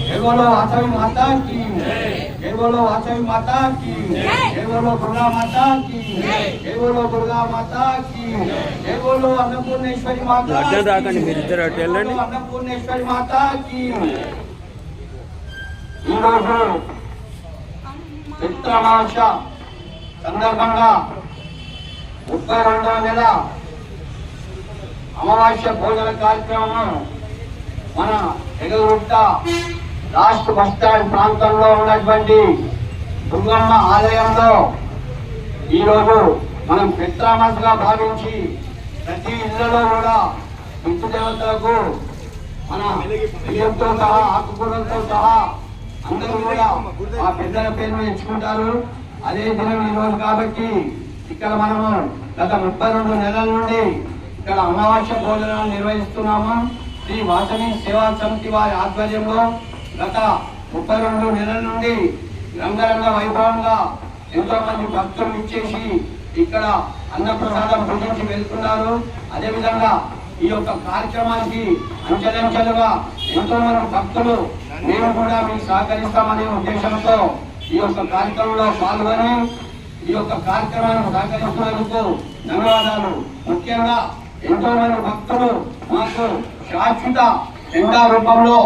కేవలం అడ్డం రాకండి మీరు ఇద్దరు అటు వెళ్ళండి. అన్నపూర్ణేశ్వరి మాత సందర్భంగా నెల. అమావాస్య భోజన కార్యక్రమం మన ఎగలుగుట్ట లాస్ట్ బస్ స్టాండ్ ప్రాంతంలో ఉన్నటువంటి దుర్గమ్మ ఆలయంలో ఈరోజు మనం పిత్రామాసగా భావించి ప్రతి ఇళ్ళలో కూడా పితృదేవతలకు మన బియ్యంతో సహా ఆకుకూరలతో సహా అందరూ కూడా ఆ పెద్దల పేరు ఎంచుకుంటారు అదే దినం ఈ రోజు కాబట్టి ఇక్కడ మనము గత ముప్పై రెండు నెలల నుండి ఇక్కడ అమావాస్య భోజనాలు నిర్వహిస్తున్నాము? శ్రీ వాసవి సేవా సమితి వారి ఆధ్వర్యంలో గత ముప్పై రెండు నెలల నుండి రంగరంగ వైభవంగా ఎంతో మంది భక్తులు ఇచ్చేసి ఇక్కడ అన్నప్రసాదం భుజించి వెళ్తున్నారు. అదేవిధంగా ఈ యొక్క కార్యక్రమానికి అంచెలంచెలుగా ఎంతో మంది భక్తులు మేము కూడా మీకు సహకరిస్తామనే ఉద్దేశంతో ఈ యొక్క కార్యక్రమంలో పాల్గొని ఈ యొక్క కార్యక్రమాన్ని సహకరిస్తున్నందుకు ధన్యవాదాలు. ముఖ్యంగా ఎంతో మంది భక్తులు మాకు శాశ్వత ఎండా రూపంలో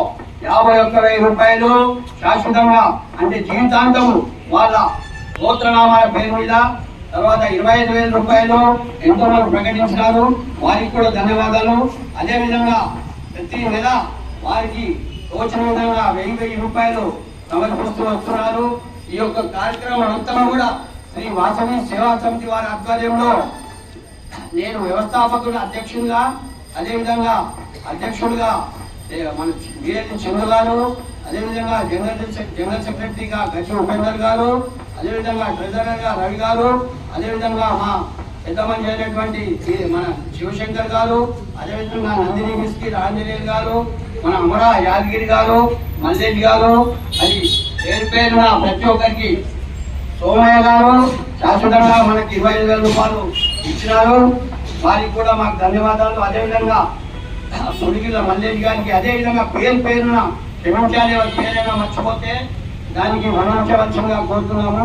యాభై ఒక్క వెయ్యి రూపాయలు శాశ్వతంగా అంటే జీవితాంతం వాళ్ళ గోత్రనామాల పేరు మీద తర్వాత ఇరవై ఐదు వేల రూపాయలు ఎంతో మంది ప్రకటించినారు. వారికి కూడా ధన్యవాదాలు. అదేవిధంగా ప్రతి నెల వారికి తోచిన విధంగా వెయ్యి వెయ్యి రూపాయలు సమర్పిస్తూ వస్తున్నారు. ఈ యొక్క కార్యక్రమం అంతా కూడా శ్రీ వాసవి సేవా సమితి వారి ఆధ్వర్యంలో నేను వ్యవస్థాపకుడు అధ్యక్షుడిగా అదేవిధంగా అధ్యక్షుడిగా మన వీరెడ్డి చంద్ర గారు అదేవిధంగా జనరల్ జనరల్ సెక్రటరీగా గచ్చి ఉపేందర్ గారు అదేవిధంగా ట్రెజరర్గా రవి గారు అదేవిధంగా మా పెద్దమని అయినటువంటి మన శివశంకర్ గారు అదేవిధంగా నందిని మిస్కి ఆంజనేయులు గారు మన అమరా యాదగిరి గారు మల్రెడ్డి గారు అది పేరు పేరున ప్రతి ఒక్కరికి సోమయ్య గారు శాశ్వతంగా మనకి ఇరవై ఐదు వేల రూపాయలు ఇచ్చినారు. వారికి కూడా మాకు ధన్యవాదాలు. అదేవిధంగా సుడిగిల మల్లేష్ గారికి అదేవిధంగా పేరు పేరున క్షమించాలి వారి పేరైనా మర్చిపోతే దానికి మరణించవలసిందిగా కోరుతున్నాము.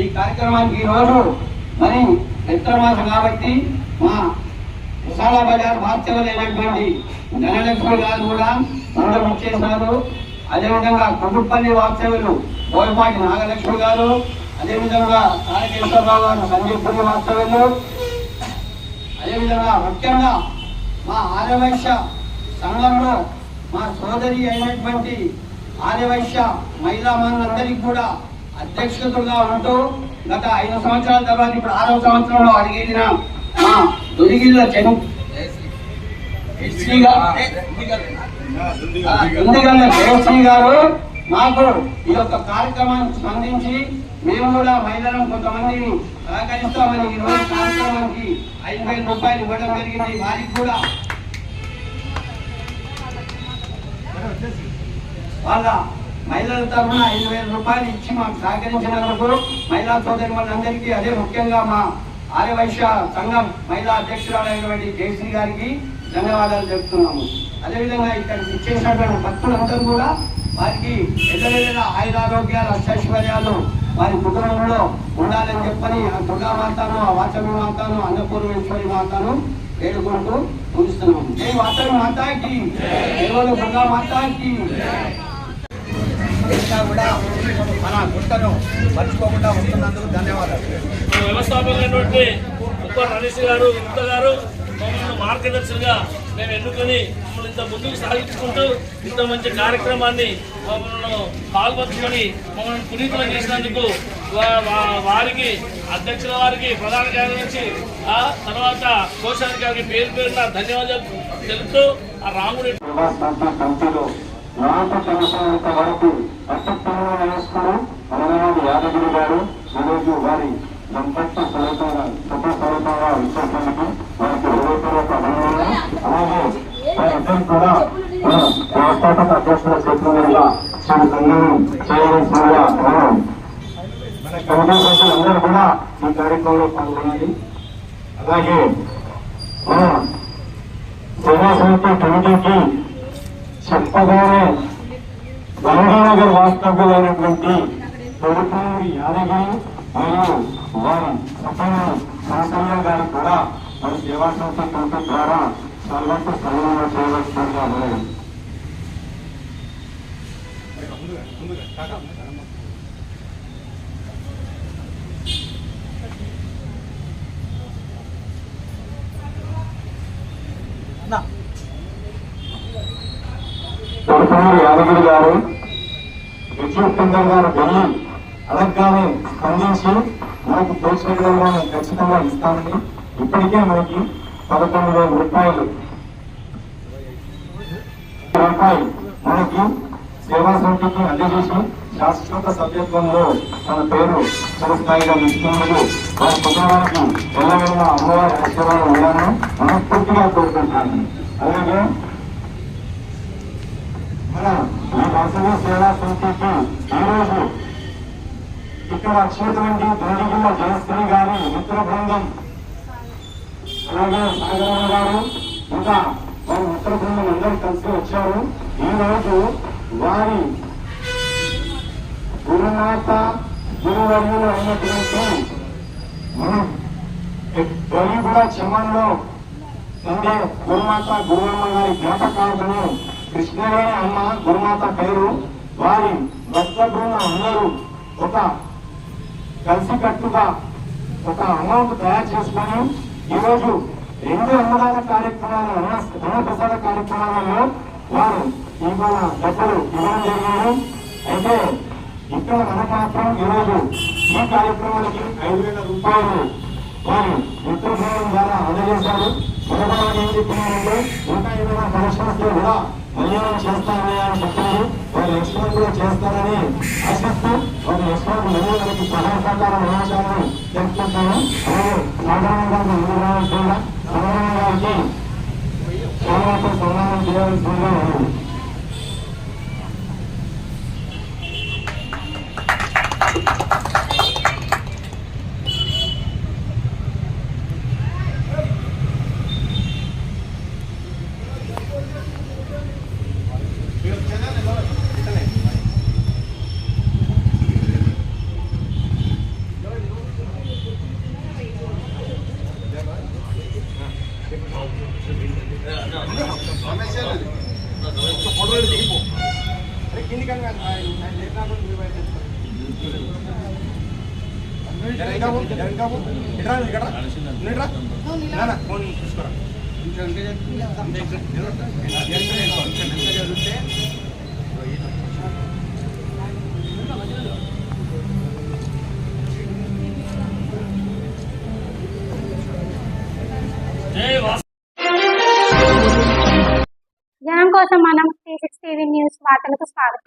ఈ కార్యక్రమానికి ఈరోజు మరి మిత్రమాసం కాబట్టి మా విశాల బజార్ బాధ్యతలైనటువంటి ధనలక్ష్మి గారు కూడా అందరూ ఇచ్చేసినారు అదేవిధంగా కుటుంబపల్లి వాస్తవ్యులు బోయపాటి నాగలక్ష్మి గారు అదేవిధంగా తారకేశ్వరరావు గారు సంజీపురి వాస్తవ్యులు అదేవిధంగా ముఖ్యంగా మా ఆర్యవైశ్య సంఘంలో మా సోదరి అయినటువంటి ఆర్యవైశ్య మహిళా మనందరికీ కూడా అధ్యక్షతగా ఉంటూ గత ఐదు సంవత్సరాల తర్వాత ఇప్పుడు ఆరవ సంవత్సరంలో అడిగిన మా దొరిగిల్ల చెను శ్రీగా జయశ్రీ గారు మాకు ఈ యొక్క కార్యక్రమానికి స్పందించి మేము కూడా మహిళలను కొంతమందిని సహకరిస్తామని ఈ రోజు కార్యక్రమానికి ఐదు వేల రూపాయలు ఇవ్వడం జరిగింది. వారికి కూడా వాళ్ళ మహిళల తరఫున ఐదు వేల రూపాయలు ఇచ్చి మాకు సహకరించినందుకు మహిళా సోదరి వాళ్ళందరికీ అదే ముఖ్యంగా మా ఆర్యవైశ్య సంఘం మహిళా అధ్యక్షురాలైనటువంటి జయశ్రీ గారికి ధన్యవాదాలు చెప్తున్నాము అదేవిధంగా ఇక్కడ ఇచ్చేసినటువంటి భక్తులందరూ కూడా వారికి ఎదురెదుర ఆయురారోగ్యాలు అష్టైశ్వర్యాలు వారి కుటుంబంలో ఉండాలని చెప్పని ఆ దుర్గామాతను ఆ వాసవి మాతను అన్నపూర్ణేశ్వరి మాతను వేడుకుంటూ పూజిస్తున్నాం జై వాసవి మాతాకి కేవలం దుర్గా మాతాకి. కూడా మన గుట్టను మర్చిపోకుండా ఉంటున్నందుకు ధన్యవాదాలు. వ్యవస్థాపకులైనటువంటి ఉప్ప నరేష్ గారు గుప్త గారు మమ్మల్ని మార్గదర్శులుగా మేము ఎన్నుకొని మమ్మల్ని ఇంత ముందుకు సాగించుకుంటూ ఇంత మంచి కార్యక్రమాన్ని మమ్మల్ని పాల్పంచుకొని మమ్మల్ని పునీతులు చేసినందుకు వారికి అధ్యక్షుల వారికి ప్రధాన కార్యదర్శి ఆ తర్వాత కోశాధికారికి పేరు పేరున ధన్యవాదాలు తెలుపుతూ ఆ రాముడి నాకు తెలిసినంత వరకు అత్యుత్తమైన వయస్కుడు అమరనాథ్ యాదగిరి గారు ఈరోజు వారి దంపత్య ఫలితంగా శుభ ఫలితంగా విచ్చేసినందుకు అలాగే కూడా వ్యవస్థాపక అధ్యక్షుల చేతుల శ్రీ సంఘం చేయవలసిందిగా కమిటీ సభ్యులందరూ కూడా ఈ కార్యక్రమంలో పాల్గొనాలి అలాగే మన సేవా సమితి కమిటీకి చెప్పగానే గాంధీనగర్ వాస్తవ్యులైనటువంటి తొడుపూరి యాదగిరి మరియు వారి సతీమణి సంసయ్య కూడా మరి సేవా సమితి కమిటీ ద్వారా సర్వంత చేయవలసిందిగా మనవి తొడుపూరి యాదగిరి గారు విద్యుత్పిందం గారు వెళ్ళి అడగగానే స్పందించి మనకు మేము ఖచ్చితంగా ఇస్తామని ఇప్పటికే మనకి పదకొండు వేల రూపాయలు. రూపాయలు. మనకి సేవా సమితికి అందజేసి శాశ్వత సభ్యత్వంలో తన పేరు చిరస్థాయిగా నిలుస్తున్నందుకు వారి కుటుంబానికి ఎల్లవేళ అమ్మవారి ఆశీర్వాదం ఉండాలని మనస్ఫూర్తిగా కోరుకుంటున్నాను అలాగే మన ఈ వాసవి సేవా సమితికి ఈరోజు ఇక్కడ వచ్చినటువంటి దండిగుల జయశ్రీ గారి మిత్ర బృందం అలాగే సాగరమ్మ గారు ఇంకా వారి మిత్ర బృందం అందరూ కలిసి వచ్చారు ఈ రోజు వారి గురుమాత గురువర్యులు అయినటువంటి మనం గరి కూడా ఉండే గురుమాత గురువమ్మ గారి జ్ఞాపకాలను కృష్ణవేణి అమ్మ గురుమాత పేరు వారి భక్త బృందం అందరూ ఒక కలిసికట్టుగా ఒక అమౌంట్ తయారు చేసుకొని ఈరోజు రెండు అన్నదాన కార్యక్రమాలు అన్న అన్నప్రసాద కార్యక్రమాలలో వారు ఇవాళ డబ్బులు ఇవ్వడం జరిగింది. అయితే ఇక్కడ మన మాత్రం ఈరోజు ఈ కార్యక్రమానికి ఐదు వేల రూపాయలు వారు మిత్రభావం ద్వారా అందజేశారు. మొదటి ఏం చెప్పినారంటే ఇంకా ఏదైనా ఫంక్షన్స్ కూడా మళ్ళీ నేను ఆయన అని వాళ్ళు వారు కూడా చేస్తారని ఆశిస్తూ వాళ్ళు నెక్స్ట్ మంత్ మనకి సహాయ సహకారం అందించాలని తెలుపుకుంటాను అలాగే సాధారణంగా ముందుగా సాధారణ గారికి సోమవారం సన్మానం చేయవలసిందిగా కోసం మనం త్రీ సిక్స్ టీవీ న్యూస్ వార్తలకు స్వాగతం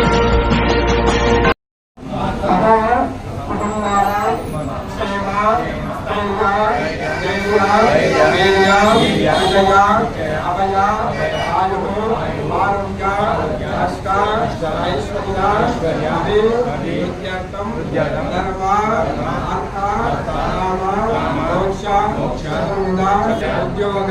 ఉద్యోగ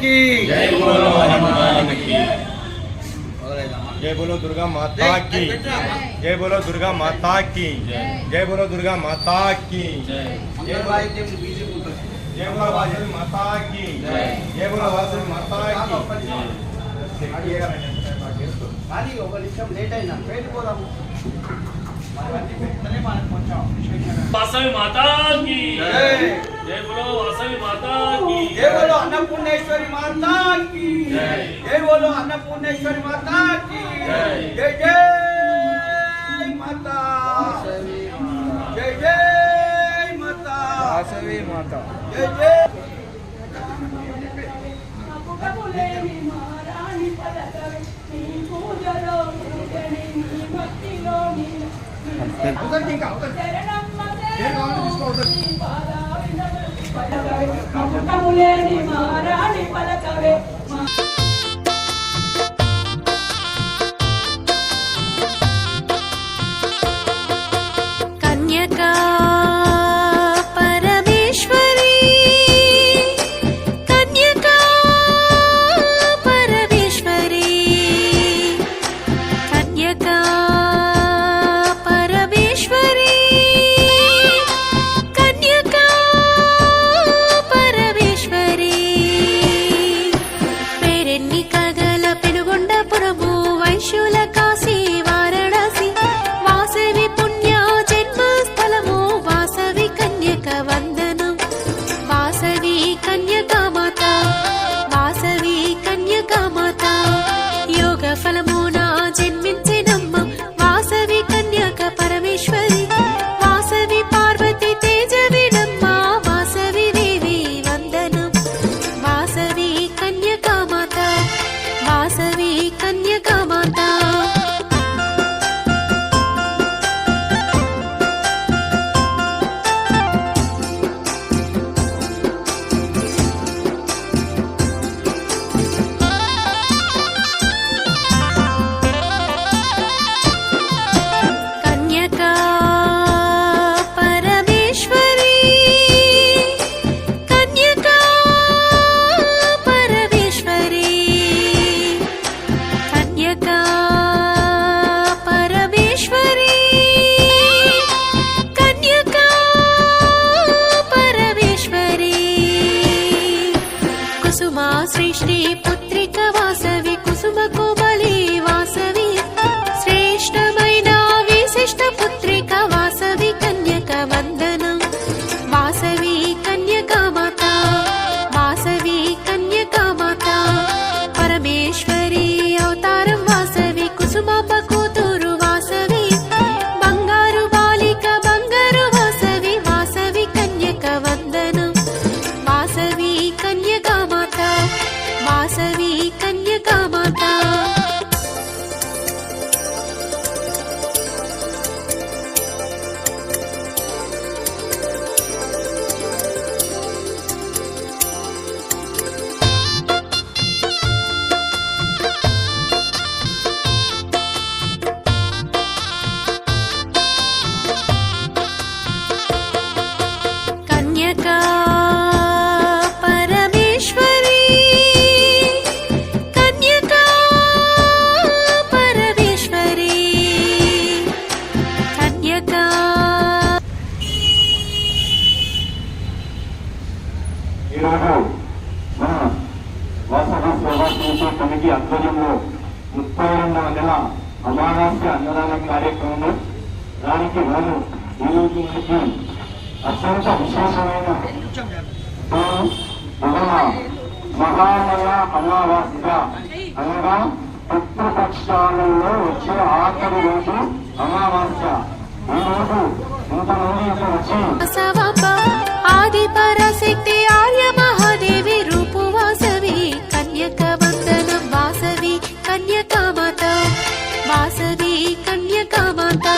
కి జై బోలో హనుమాన్కి జై బోలో దుర్గా మాతా కి జై బోలో దుర్గా మాతా కి జై బోలో దుర్గా మాతా కి జై బోలో వాసు మాతా కి జై బోలో వాసు మాతా అది ఒక నిమిషం లేట్ అయినా వెళ్ళిపోదాము వాసవి మాతాకి. జై. బోలో వాసవి మాతాకి. జై బోలో అన్నపూర్ణేశ్వరి మాతాకి. జై. బోలో అన్నపూర్ణేశ్వరి మాతాకి. జై. జై మాతా. జై జై మాతా. వాసవి మాతా. జై జై. మహారాణి పదకవి. పూజలో భక్తిలో నీ శరణమ్మ వాసవి కన్యకామాతా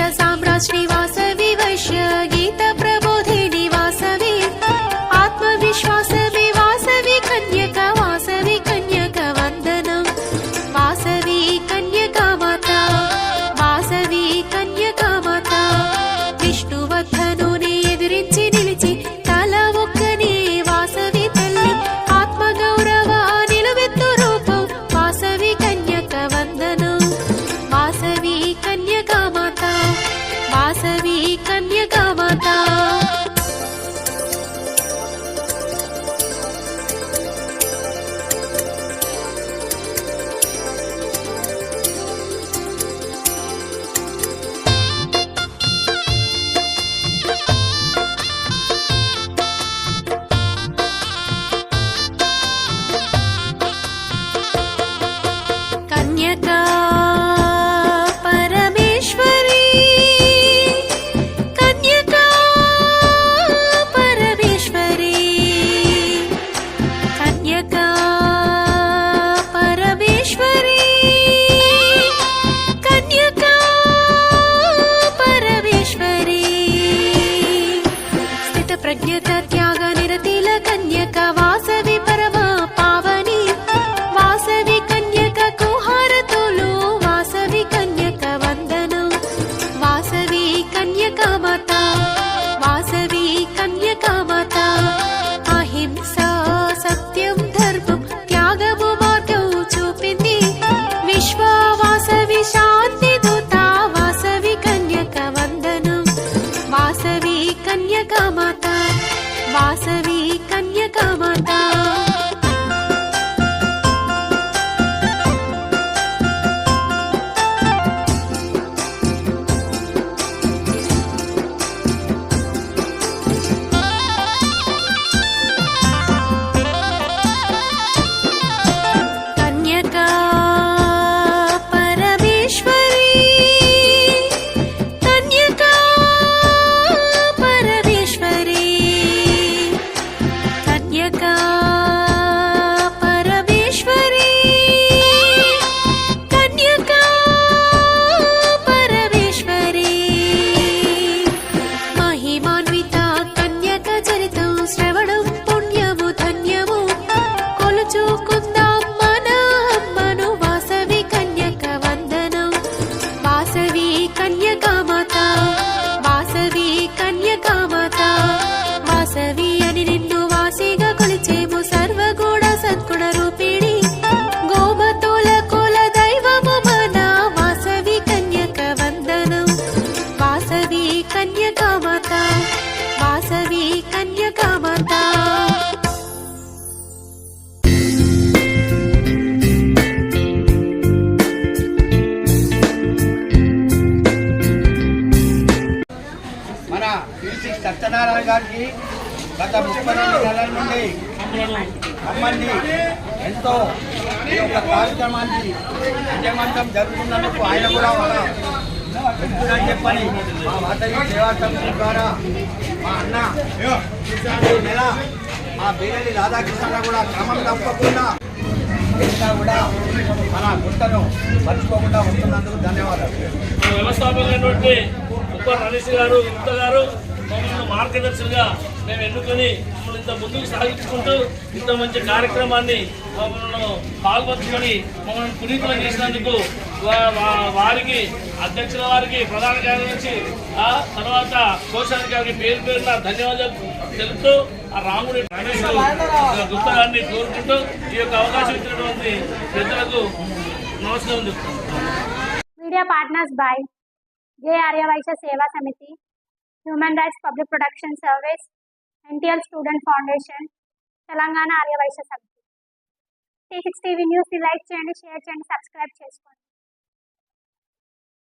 साम्राज् श्रीवास विवश्य गीत కన్యకామాత వాసవి కన్యకామాత జరుగుతున్నందుకు ఆయన కూడా మన చెప్పని మా వాటరి సేవా సంఘం ద్వారా మా అన్న నెల మా బీరలి రాధాకృష్ణ కూడా క్రమం తప్పకుండా ఇంకా కూడా మన గుంటను మర్చిపోకుండా వస్తున్నందుకు ధన్యవాదాలు. వ్యవస్థాపకులైనటువంటి ఉప్ప రమేష్ గారు గుప్త గారు మమ్మల్ని మార్గదర్శులుగా మేము ఎన్నుకొని మమ్మల్ని ఇంత ముందుకు సాగించుకుంటూ ఇంత మంచి కార్యక్రమాన్ని మమ్మల్ని పాల్పంచుకొని మమ్మల్ని పునీతులు చేసినందుకు వారికి అధ్యక్షుల వారికి ప్రధాన కార్యదర్శి ఆ తర్వాత కోశాధికారికి పేరు పేరున ధన్యవాదాలు తెలుపుతూ ఆ రాముడి గణేష్ కోరుకుంటూ ఈ యొక్క అవకాశం ఇచ్చినటువంటి పెద్దలకు నమస్కారం చెప్తాను media partners by J Aryavaishya Seva Samiti human rights public protection service NTR student foundation Telangana Aryavaishya Samiti. T six TV న్యూస్ని లైక్ చేయండి షేర్ చేయండి సబ్స్క్రైబ్ చేసుకోండి.